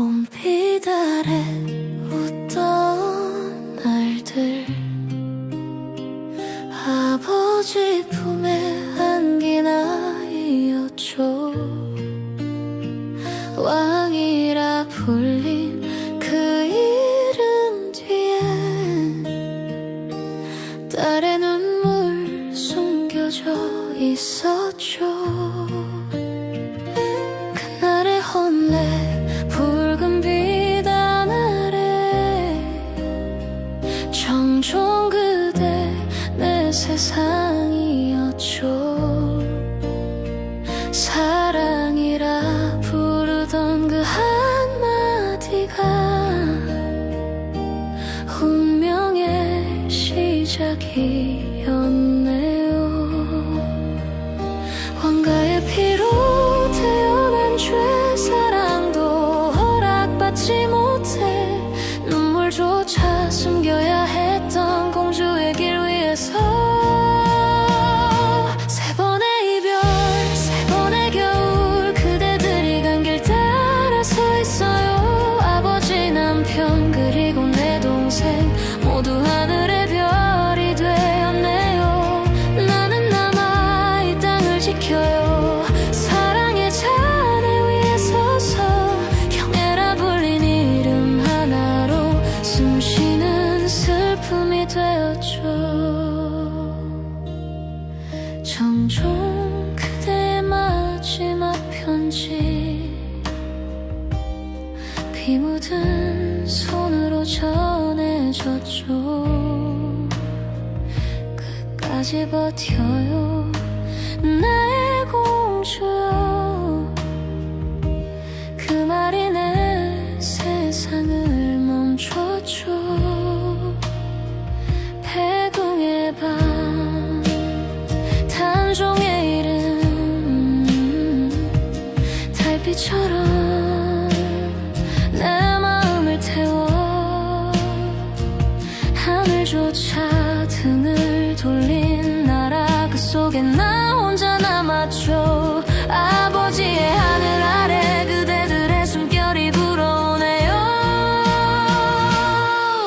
봄빛 아래 웃던 날들. 아버지 품에 안긴 아이였죠. 왕이라 불린 그 이름 뒤에 딸의 눈물 숨겨져 있었죠 사랑이라 부르던 그 한마디가 운명의 시작이었 정종 그대의 마지막 편지. 피 묻은 손으로 전해졌죠. 끝까지 버텨요 달빛처럼 내 마음을 태워 하늘조차 등을 돌린 나라 그 속에 나 혼자 남았죠 아버지의 하늘 아래 그대들의 숨결이 불어오네요.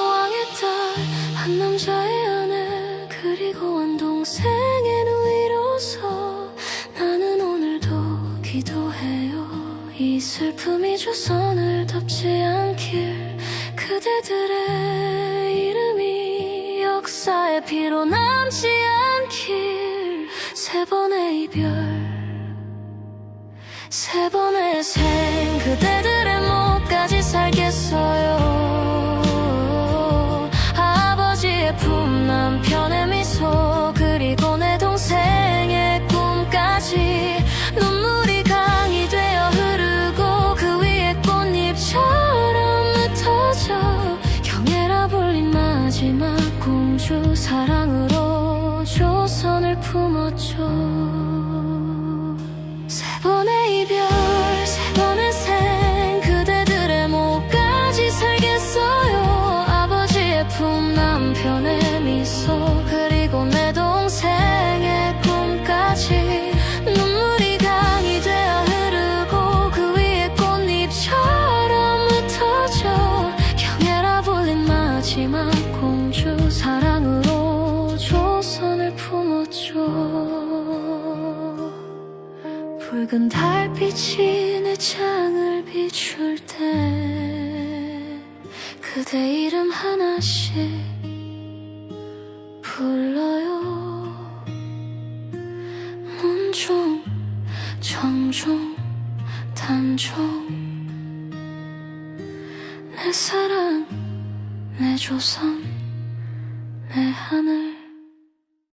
왕의 딸 한 남자의 아내 그리고 한 동생의 누이로서 나는 오늘도 기도해요 이 슬픔이 조선을 덮지 않길 그대들의 이름이 역사의 피로 남지 않길 세 번의 이별 세 번의 생 그대들의 목까지 살겠어 붉은 달빛이 내 창을 비출 때 그대 이름 하나씩 불러요. 문종 정종 단종. 내 사랑 내 조선 내 하늘